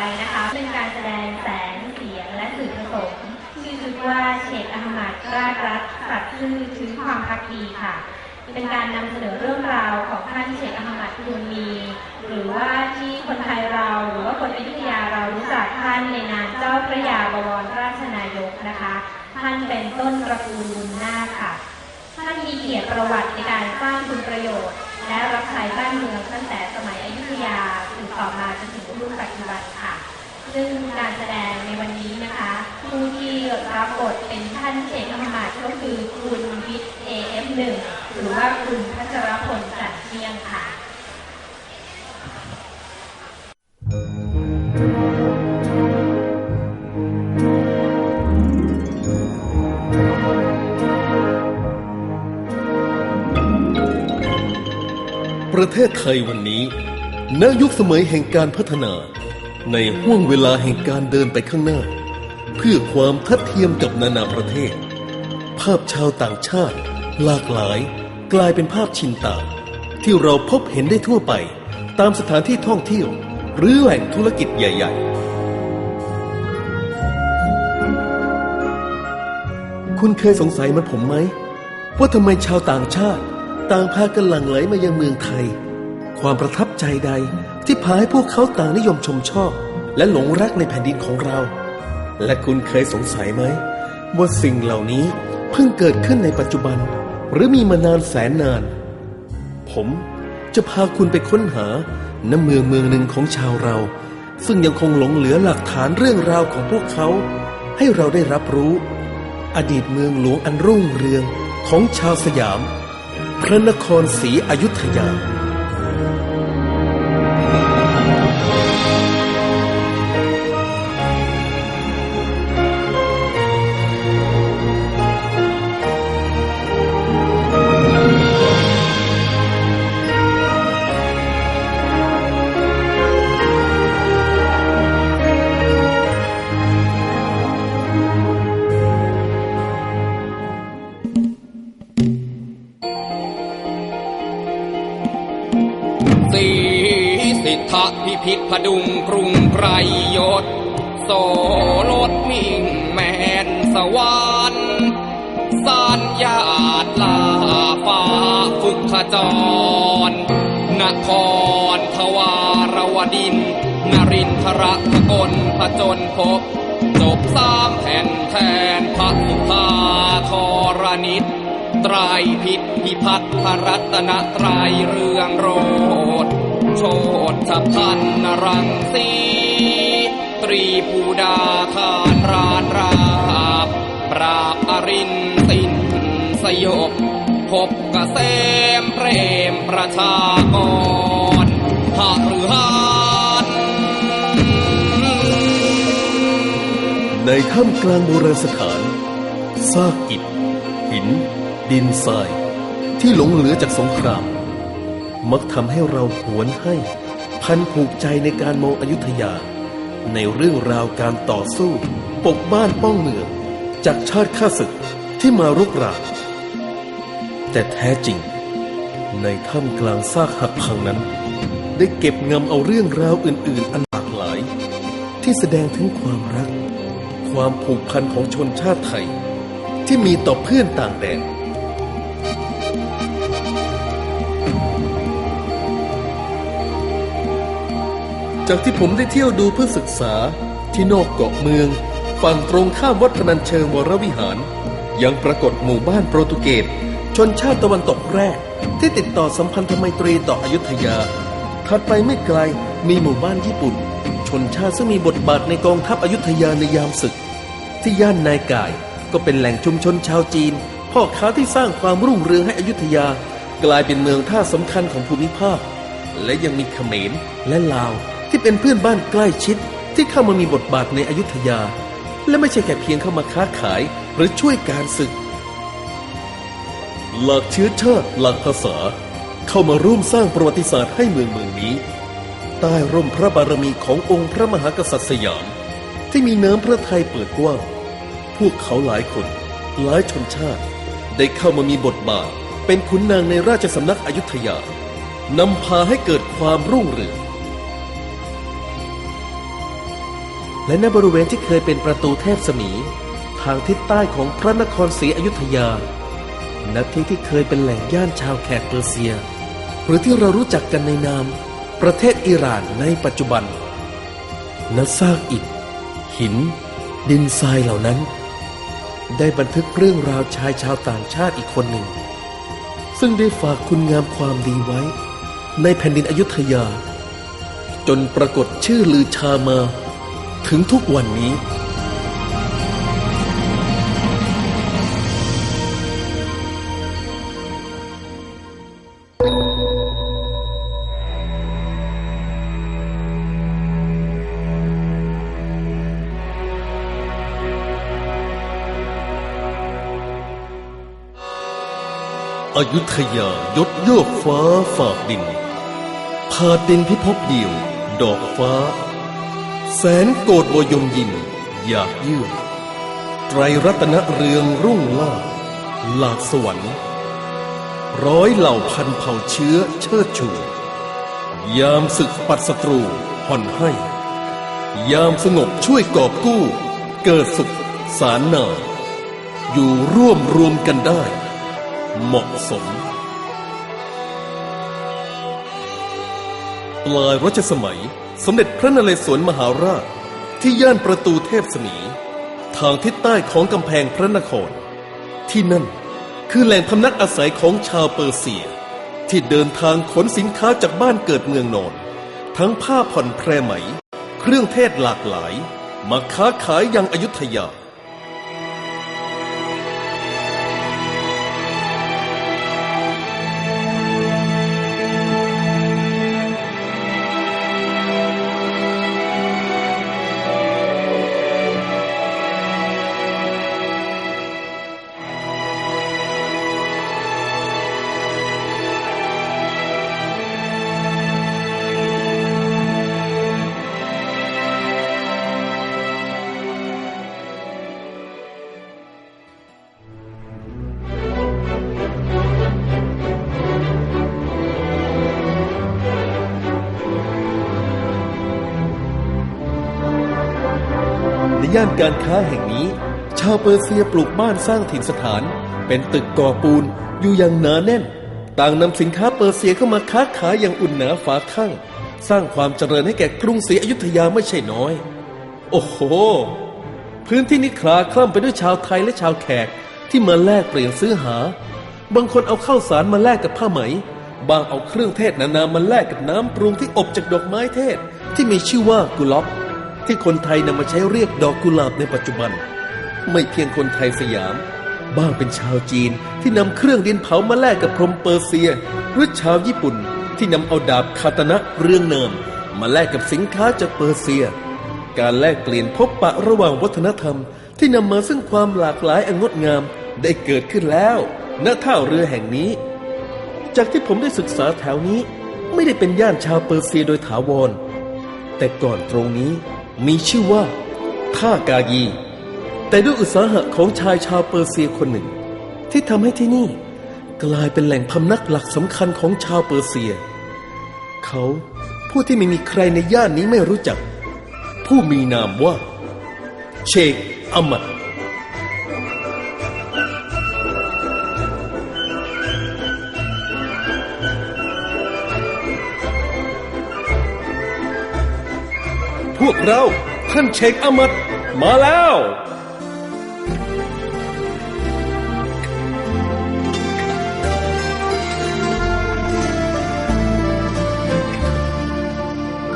ไปนะคะ เป็นการแสดงแสงเสียงและสื่อผสมชื่อชุดว่าเชคอาหมัดราชรัฐสัตย์ซื่อถึงความพักดีค่ะ เป็นการนำเสนอเรื่องราวของท่านเชคอาหมัดคูมีหรือว่าที่คนไทยเราหรือว่าคนอยุธยาเรารู้จักท่านในนามเจ้าพระยาบวรราชนายกนะคะ ท่านเป็นต้นตระกูลบุญนาค่ะ ท่านมีเกียรติประวัติในการสร้างคุณประโยชน์ และรับใช้บ้านเมืองตั้งแต่สมัยอยุธยาสืบต่อมาจนถึง รุ่นปัจจุบันค่ะ ซึ่งการแสดงในวันนี้นะคะ ผู้ที่รับบทเป็นท่านเชคอหมัดก็คือคุณวิทย์ AF1 หนึ่งหรือว่าคุณพัชรพลจันทร์เที่ยงค่ะ ประเทศไทยวันนี้ ณยุคสมัยแห่งการพัฒนา ในห่วงเวลาแห่งการเดินไปข้างหน้า เพื่อความทัดเทียมกับนานาประเทศ ภาพชาวต่างชาติ หลากหลาย กลายเป็นภาพชินตา ที่เราพบเห็นได้ทั่วไป ตามสถานที่ท่องเที่ยว หรือแหล่งธุรกิจใหญ่ ๆ คุณเคยสงสัยมันผมไหม ว่าทำไมชาวต่างชาติ ต่างพากันหลั่งไหลมายังเมืองไทย ความประทับใจใดที่พาให้พวกเขาต่างนิยมชมชอบ และหลงรักในแผ่นดินของเรา และคุณเคยสงสัยไหม ว่าสิ่งเหล่านี้เพิ่งเกิดขึ้นในปัจจุบัน หรือมีมานานแสนนาน ผมจะพาคุณไปค้นหาณเมืองเมืองหนึ่งของชาวเรา ซึ่งยังคงหลงเหลือหลักฐานเรื่องราวของพวกเขา ให้เราได้รับรู้ อดีตเมืองหลวงอันรุ่งเรืองของชาวสยาม พระนครศรีอยุธยา ดุงกรุงไกรยศโสรถมิ่งแมนสวรรค์สานญาติลาฟ้าฝึกขจร นครทวารวดิน นรินทรพกลผจญพบ จบสามแผ่นแทนพระสุภาธรณิตไตรายพิษพิพัฒนรัตนไตรายเรืองโรด โชดชับพันนรังสีตรีปูดาทานรานราบ ปราบอรินสินสยบพบกเกษมเปรมประชากรหารือหานในถ้ำกลางโบราณสถานซากอิฐหิน ดินทราย ที่หลงเหลือจากสงคราม มักทำให้เราหวนให้ พันผูกใจในการมองอยุธยา ในเรื่องราวการต่อสู้ ปกบ้านป้องเมือง จากชาติข้าศึกที่มารุกรานแต่แท้จริง ในถ้ำกลางซากหักพังนั้น ได้เก็บงำเอาเรื่องราวอื่น ๆ อันหลากหลาย ที่แสดงถึงความรัก ความผูกพันของชนชาติไทย ที่มีต่อเพื่อนต่างแดน จากที่ผมได้เที่ยวดูเพื่อศึกษาที่นอกเกาะเมือง ฝั่งตรงข้ามวัดพนัญเชิงวรวิหาร ยังปรากฏหมู่บ้านโปรตุเกสชนชาติตะวันตกแรก ที่ติดต่อสัมพันธไมตรีต่ออยุธยา ถัดไปไม่ไกลมีหมู่บ้านญี่ปุ่น ชนชาติซึ่งมีบทบาทในกองทัพอยุธยาในยามศึก ที่ย่านนายกายก็เป็นแหล่งชุมชนชาวจีน พ่อค้าที่สร้างความรุ่งเรืองให้อยุธยา กลายเป็นเมืองท่าสำคัญของภูมิภาค และยังมีเขมรและลาว ที่เป็นเพื่อนบ้านใกล้ชิดที่เข้ามามีบทบาทในอยุธยา และไม่ใช่แค่เพียงเข้ามาค้าขายหรือช่วยการศึก หลากเชื้อชาติหลากภาษา เข้ามาร่วมสร้างประวัติศาสตร์ให้เมืองเมืองนี้ ใต้ร่มพระบารมีขององค์พระมหากษัตริย์สยาม ที่มีน้ำพระทัยเปิดกว้าง พวกเขาหลายคน หลายชนชาติ ได้เข้ามามีบทบาท เป็นขุนนางในราชสำนักอยุธยานำพาให้เกิดความรุ่งเรือง และณบริเวณที่เคยเป็นประตูเทพสมี ทางทิศใต้ของพระนครศรีอยุธยาณที่ที่เคยเป็นแหล่งย่านชาวแขกเปอร์เซีย หรือที่เรารู้จักกันในนาม ประเทศอิหร่านในปัจจุบันณซากอิฐ หิน ดินทรายเหล่านั้น ได้บันทึกเรื่องราวชายชาวต่างชาติอีกคนหนึ่ง ซึ่งได้ฝากคุณงามความดีไว้ ในแผ่นดินอยุธยา จนปรากฏชื่อลือชามา ถึงทุกวันนี้ อยุธยายดโยกฟ้าฝากดินผาดดินพิภพเดียว ดอกฟ้า แสนโกดวยมยิน อยากยื่นไตรรัตนเรืองรุ่งล่าหลากสวรรค์ร้อยเหล่าพันเผ่าเชื้อเชิดชู ยามศึกปัดศัตรูผ่อนให้ ยามสงบช่วยกอบกู้ เกิดสุขสารนาอยู่ร่วมรวมกันได้ เหมาะสม ปลายรัชสมัย สมเด็จพระนเรศวรมหาราช ที่ย่านประตูเทพสมี ทางทิศใต้ของกำแพงพระนคร ที่นั่นคือแหล่งพำนักอาศัยของชาวเปอร์เซีย ที่เดินทางขนสินค้าจากบ้านเกิดเมืองนอน ทั้งผ้าผ่อนแพรไหม เครื่องเทศหลากหลาย มาค้าขายยังอยุธยา ย่านการค้าแห่งนี้ ชาวเปอร์เซียปลูกบ้านสร้างถิ่นสถาน เป็นตึกก่อปูนอยู่อย่างหนาแน่น ต่างนำสินค้าเปอร์เซียเข้ามาค้าขายอย่างอุ่นหนาฝาข้างสร้างความเจริญให้แก่กรุงศรีอยุธยาไม่ใช่น้อย โอ้โห พื้นที่นี้คลาคล่ำไปด้วยชาวไทยและชาวแขกที่มาแลกเปลี่ยนซื้อหา บางคนเอาข้าวสารมาแลกกับผ้าไหม บางเอาเครื่องเทศนานามาแลกกับน้ำปรุงที่อบจากดอกไม้เทศที่มีชื่อว่ากุลอบ ที่คนไทยนำมาใช้เรียกดอกกุหลาบในปัจจุบัน ไม่เพียงคนไทยสยาม บ้างเป็นชาวจีนที่นำเครื่องดินเผามาแลกกับพรมเปอร์เซีย หรือชาวญี่ปุ่นที่นำเอาดาบคาตนะเรืองเนิม มาแลกกับสินค้าจากเปอร์เซีย การแลกเปลี่ยนพบปะระหว่างวัฒนธรรม ที่นำมาซึ่งความหลากหลายอันงดงามได้เกิดขึ้นแล้วณท่าเรือแห่งนี้ จากที่ผมได้ศึกษาแถวนี้ไม่ได้เป็นย่านชาวเปอร์เซียโดยถาวร แต่ก่อนตรงนี้ มีชื่อว่าท่ากายี แต่ด้วยอุตสาหะของชายชาวเปอร์เซียคนหนึ่ง ที่ทำให้ที่นี่ กลายเป็นแหล่งพำนักหลักสำคัญของชาวเปอร์เซีย เขาผู้ที่ไม่มีใครในย่านนี้ไม่รู้จัก ผู้มีนามว่า เชคอัมมัด วกเรา ท่านเชคอมัดมาแล้ว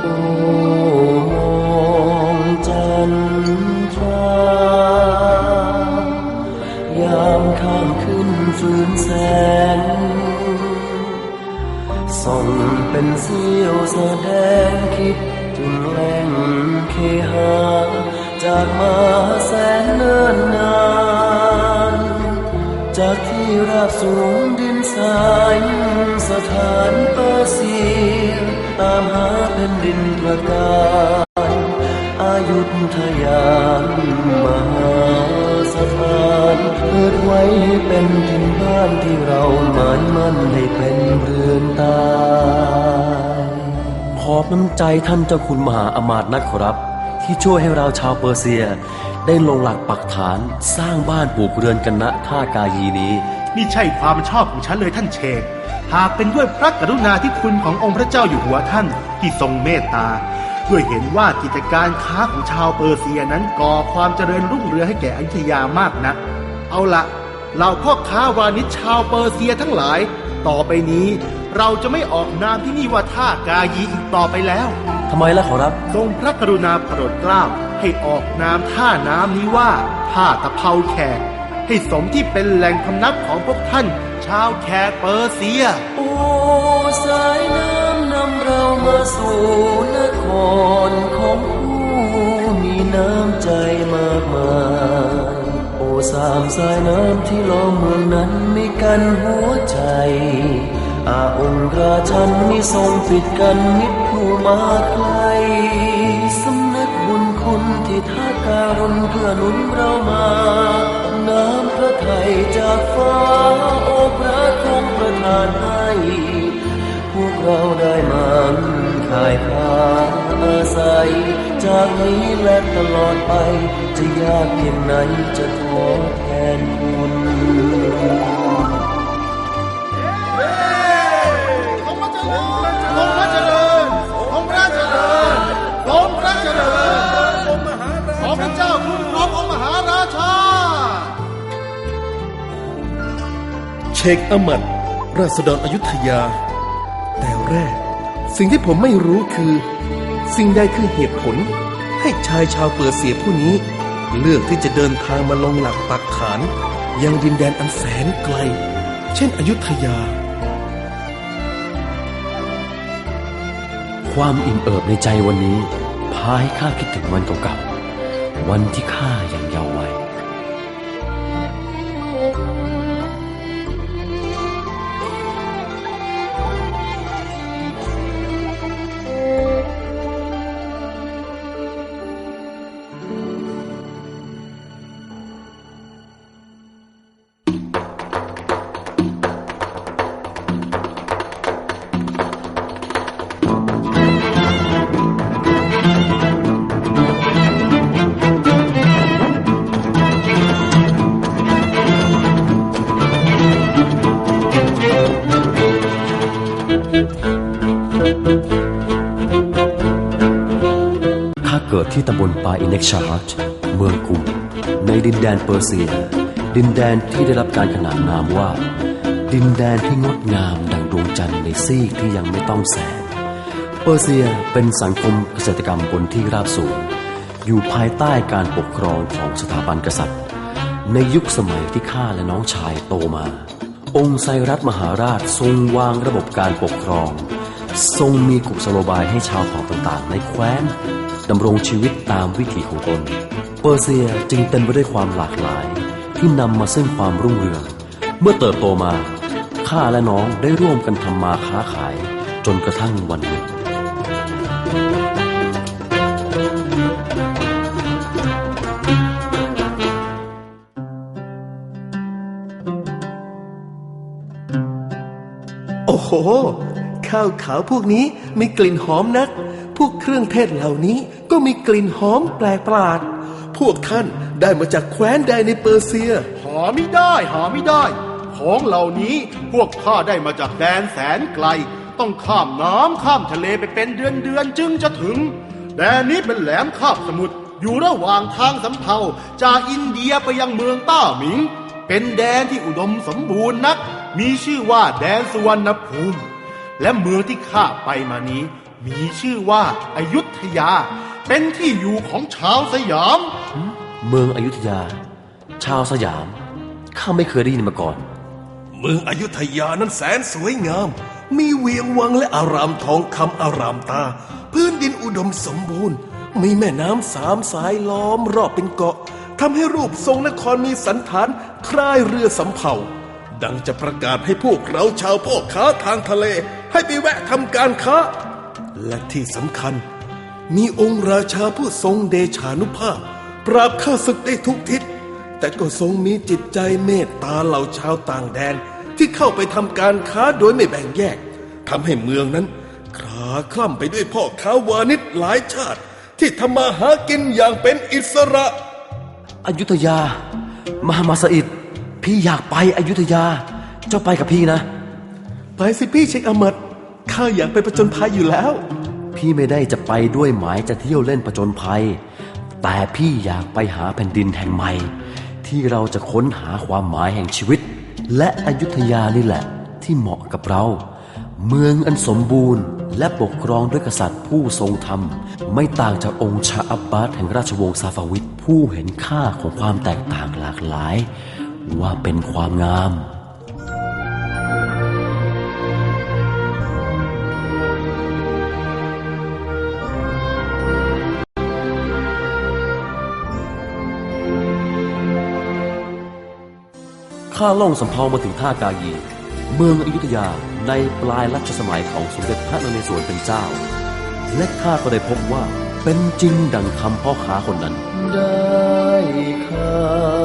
โอ้มองจันทรายามข้ามขึ้นฟื้นแสงส่องเป็นเสี้ยวแสดงคิดถึงแล หา จากมาแสนเนิ่นนาน จากที่ราบสูงดินทรายสถานเปอร์เซียตามหาแผ่นดินประกายอายุทยามหาสถานเปิดไว้ให้เป็นถิ่นบ้านที่เราหมายมั่นให้เป็นเรือนตาขอบน้ำใจท่านเจ้าคุณมหาอมาตย์นักขอรับ ที่ช่วยให้เราชาวเปอร์เซีย ได้ลงหลักปักฐานสร้างบ้านปลูกเรือนกันณท่ากายีนี้ นี่ใช่ความชอบของฉันเลยท่านเชษหากเป็นด้วยพระกรุณาธิคุณขององค์พระเจ้าอยู่หัวท่านที่ทรงเมตตาด้วยเห็นว่ากิจการค้าของชาวเปอร์เซียนั้นก่อความเจริญรุ่งเรืองให้แก่อยุธยามากนัก เอาละเหล่าพ่อค้าวานิชชาวเปอร์เซียทั้งหลาย ต่อไปนี้เราจะไม่ออกนามที่นี่ว่าท่ากายีอีกต่อไปแล้ว ทำไมล่ะขอรับ ทรงพระกรุณาโปรดเกล้าให้ออกนามท่าน้ำนี้ว่าท่าตะเภาแขก ให้สมที่เป็นแหล่งพำนักของพวกท่าน ชาวแขกเปอร์เซีย โอ้สายน้ำนำเรามาสู่นครของผู้มีน้ำใจมากมายโอ้สามสายน้ำที่ล้อมเมืองนั้นมีกันหัวใจอาองค์ราชันมีทรงปิดกันมิตรผู้ มาไกลสำนึกบุญคุณที่ท่าการุณเพื่อหนุนเรามา น้ำพระทัยจากฟ้าโอ้พระคงประทานให้พวกเราได้มันขายพาอาศัย จากนี้และตลอดไป จะยากเพียงไหนจะทดแทนคุณ ชคอมัดราษฎรอยุธยา แต่แรก สิ่งที่ผมไม่รู้คือ สิ่งใดคือเหตุผล ให้ชายชาวเปอร์เซียผู้นี้ เลือกที่จะเดินทางมาลงหลักปักฐาน ยังดินแดนอันแสนไกล เช่นอยุธยา ความอิ่มเอิบในใจวันนี้พาให้ข้าคิดถึงวันเก่าๆวันที่ข้ายัง ที่ตำบลปาอินเน็กชาฮัตเมืองกุม ในดินแดนเปอร์เซีย ดินแดนที่ได้รับการขนานนามว่า ดินแดนที่งดงามดังดวงจันทร์ในซีกที่ยังไม่ต้องแสง เปอร์เซียเป็นสังคมเกษตรกรรมบนที่ราบสูง อยู่ภายใต้การปกครองของสถาบันกษัตริย์ ในยุคสมัยที่ข้าและน้องชายโตมา องค์ไซรัสมหาราชทรงวางระบบการปกครองทรงมีกุศโลบายให้ชาวเผ่าต่างๆ ในแคว้น ดำรงชีวิตตามวิถีของตน เปอร์เซียจึงเต็มไปด้วยความหลากหลาย ที่นำมาซึ่งความรุ่งเรือง เมื่อเติบโตมา ข้าและน้องได้ร่วมกันทำมาค้าขาย จนกระทั่งวันหนึ่งโอ้โห ข้าวขาวพวกนี้มีกลิ่นหอมนัก วกเครื่องเทศเหล่านี้ก็มีกลิ่นหอมแปลกประหลาด พวกท่านได้มาจากแคว้นใดในเปอร์เซีย หาไม่ได้หาไม่ได้ ของเหล่านี้พวกข้าได้มาจากแดนแสนไกล ต้องข้ามน้ำข้ามทะเลไปเป็นเดือนเดือนจึงจะถึง แดนนี้เป็นแหลมคาบสมุทรอยู่ระหว่างทางสำเภาจากอินเดียไปยังเมืองต้าหมิง เป็นแดนที่อุดมสมบูรณ์นัก มีชื่อว่าแดนสุวรรณภูมิ และเมืองที่ข้าไปมานี้ มีชื่อว่าอายุทยา เป็นที่อยู่ของชาวสยาม เมืองอยุธยา ชาวสยาม ข้าไม่เคยได้ยินมาก่อน เมืองอยุธยานั้นแสนสวยงาม มีเวียงวังและอารามทองคำอารามตา พื้นดินอุดมสมบูรณ์ มีแม่น้ำสามสายล้อมรอบเป็นเกาะทำให้รูปทรงนครมีสันฐานคล้ายเรือสำเภาดังจะประกาศให้พวกเราชาวพ่อค้าทางทะเล ให้ไปแวะทำการค้า และที่สำคัญ มีองค์ราชาผู้ทรงเดชานุภาพ ปราบข้าศึกได้ทุกทิศ แต่ก็ทรงมีจิตใจเมตตาเหล่าชาวต่างแดนที่เข้าไปทำการค้าโดยไม่แบ่งแยกทำให้เมืองนั้นคลาคล่ำไปด้วยพ่อค้าวานิชหลายชาติ ที่ทำมาหากินอย่างเป็นอิสระอยุธยา มหามาสอิดพี่อยากไปอยุธยา เจ้าไปกับพี่นะ ไปสิพี่เชคอมัด ข้าอยากไปประจนภัยอยู่แล้ว พี่ไม่ได้จะไปด้วยหมายจะเที่ยวเล่นประจนภัย แต่พี่อยากไปหาแผ่นดินแห่งใหม่ ที่เราจะค้นหาความหมายแห่งชีวิต และอยุธยานี่แหละ ที่เหมาะกับเรา เมืองอันสมบูรณ์ และปกครองด้วยกษัตริย์ผู้ทรงธรรม ไม่ต่างจากองค์ชาอับบาสแห่งราชวงศ์ซาฟาวิดผู้เห็นค่าของความแตกต่างหลากหลาย ว่าเป็นความงาม ข้าล่องสำเภามาถึงท่ากายี เมืองอยุธยาในปลายรัชสมัยของสมเด็จพระนเรศวรเป็นเจ้า และข้าก็ได้พบว่าเป็นจริงดังคำพ่อค้าคนนั้น ได้ข่า